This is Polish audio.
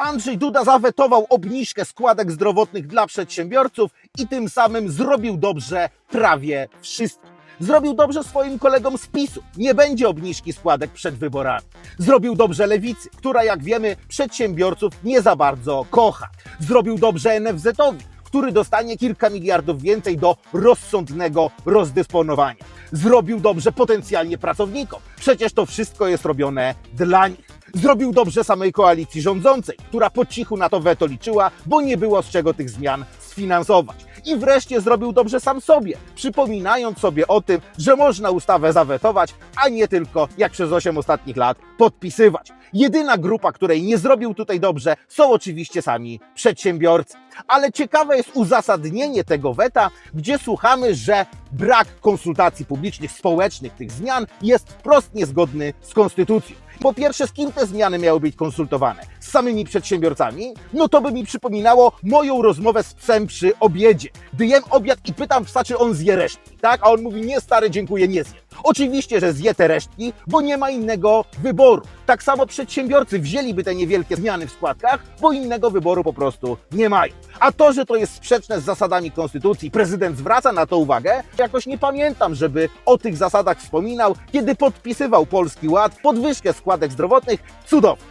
Andrzej Duda zawetował obniżkę składek zdrowotnych dla przedsiębiorców i tym samym zrobił dobrze prawie wszystkim. Zrobił dobrze swoim kolegom z PiSu. Nie będzie obniżki składek przed wyborami. Zrobił dobrze lewicy, która jak wiemy przedsiębiorców nie za bardzo kocha. Zrobił dobrze NFZ-owi, który dostanie kilka miliardów więcej do rozsądnego rozdysponowania. Zrobił dobrze potencjalnie pracownikom. Przecież to wszystko jest robione dla nich. Zrobił dobrze samej koalicji rządzącej, która po cichu na to weto liczyła, bo nie było z czego tych zmian sfinansować. I wreszcie zrobił dobrze sam sobie, przypominając sobie o tym, że można ustawę zawetować, a nie tylko, jak przez 8 ostatnich lat, podpisywać. Jedyna grupa, której nie zrobił tutaj dobrze, są oczywiście sami przedsiębiorcy. Ale ciekawe jest uzasadnienie tego weta, gdzie słuchamy, że brak konsultacji publicznych, społecznych tych zmian jest wprost niezgodny z konstytucją. Po pierwsze, z kim te zmiany miały być konsultowane? Z samymi przedsiębiorcami? No to by mi przypominało moją rozmowę z psem przy obiedzie. Gdy jem obiad i pytam psa, czy on zje resztki, tak? A on mówi, nie stary, dziękuję, nie zje. Oczywiście, że zje te resztki, bo nie ma innego wyboru. Tak samo przedsiębiorcy wzięliby te niewielkie zmiany w składkach, bo innego wyboru po prostu nie mają. A to, że to jest sprzeczne z zasadami konstytucji, prezydent zwraca na to uwagę, jakoś nie pamiętam, żeby o tych zasadach wspominał, kiedy podpisywał Polski Ład, podwyżkę składek zdrowotnych, cudownie.